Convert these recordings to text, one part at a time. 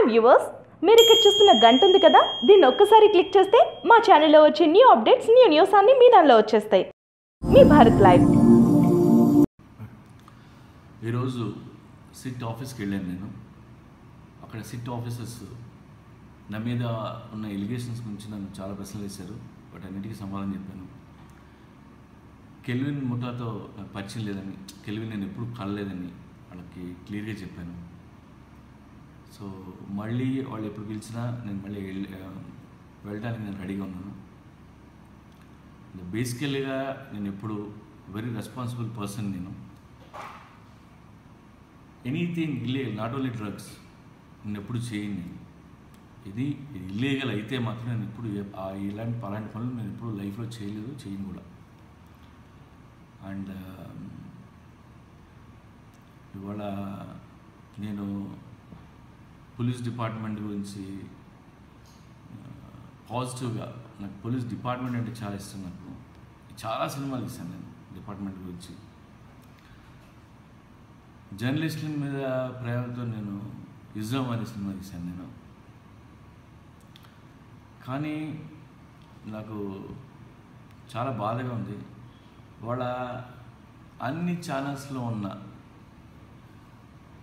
Hi viewers మీరు ఇక్కడ చూస్తున్న గంట ఉంది కదా? దీన్ని ఒక్కసారి క్లిక్ చేస్తే మా ఛానల్లో వచ్చే న్యూ అప్డేట్స్ న్యూ న్యూస్ అన్ని మీ దానిలో వచ్చేస్తాయి. మీ భారత్ లైవ్. ఈరోజు సిట్ ఆఫీస్కి వెళ్ళాను నేను. అక్కడ సిట్ ఆఫీసర్స్ నా మీద ఉన్న ఎలిగేషన్స్ గురించి నన్ను చాలా ప్రశ్నలు వేశారు. వాటి అన్నిటికీ సమాధానం చెప్పాను. కెల్విన్ ముఠాతో నాకు పరిచయం లేదని కెల్విన్ నేను ఎప్పుడు కలలేదని వాళ్ళకి క్లియర్గా చెప్పాను. సో మళ్ళీ వాళ్ళు ఎప్పుడు పిలిచినా నేను మళ్ళీ వెళ్ళడానికి నేను రెడీగా ఉన్నాను. బేసికల్గా నేను ఎప్పుడు వెరీ రెస్పాన్సిబుల్ పర్సన్ నేను. Anything illegal not only drugs నేను ఎప్పుడు చేయను నేను. ఇది ఇల్లీగల్ అయితే మాత్రం నేను ఎప్పుడు ఆ ఇలాంటి అలాంటి పనులు నేను ఎప్పుడు లైఫ్లో చేయలేదు చేయను కూడా. అండ్ ఇవాళ నేను పోలీస్ డిపార్ట్మెంట్ గురించి పాజిటివ్గా నాకు పోలీస్ డిపార్ట్మెంట్ అంటే చాలా ఇష్టం నాకు. చాలా సినిమాలు ఇస్తాను నేను డిపార్ట్మెంట్ గురించి. జర్నలిస్టుల మీద ప్రేమతో నేను ఇజ్రామ్ అనే సినిమా తీశాను నేను. కానీ నాకు చాలా బాధగా ఉంది. వాళ్ళ అన్ని ఛానల్స్లో ఉన్న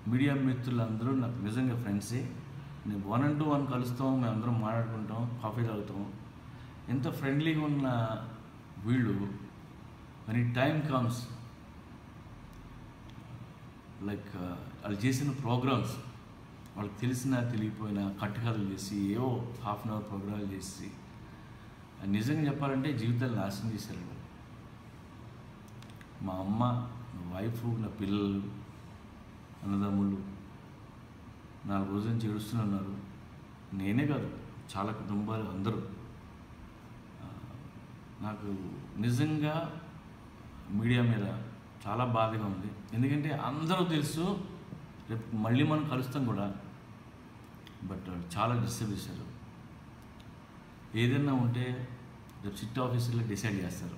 మీడియా మిత్రులందరూ నాకు నిజంగా ఫ్రెండ్సే నేను వన్ అండ్ టూ వన్ కలుస్తాం మేమందరం మాట్లాడుకుంటాం కాఫీ తాగుతాం. ఎంత ఫ్రెండ్లీగా ఉన్న వీళ్ళు మరి టైం కమ్స్ లైక్ వాళ్ళు చేసిన ప్రోగ్రామ్స్ వాళ్ళకి తెలిసిన తెలియపోయిన కట్టుకథలు చేసి ఏవో హాఫ్ అన్ అవర్ ప్రోగ్రాలు చేసి నిజంగా చెప్పాలంటే జీవితాలు నాశనం చేశారు. మా అమ్మ నా వైఫ్ నా పిల్లలు అన్నదమ్ములు నాలుగు రోజుల నుంచి ఏడుస్తున్నారు. ఉన్నారు నేనే కాదు చాలా కుటుంబాలు అందరూ. నాకు నిజంగా మీడియా మీద చాలా బాధగా ఉంది. ఎందుకంటే అందరూ తెలుసు రేపు మళ్ళీ మనం కలుస్తాం కూడా. బట్ చాలా డిస్టర్బ్ చేశారు. ఏదైనా ఉంటే రేపు సిట్ ఆఫీసులో డిసైడ్ చేస్తారు.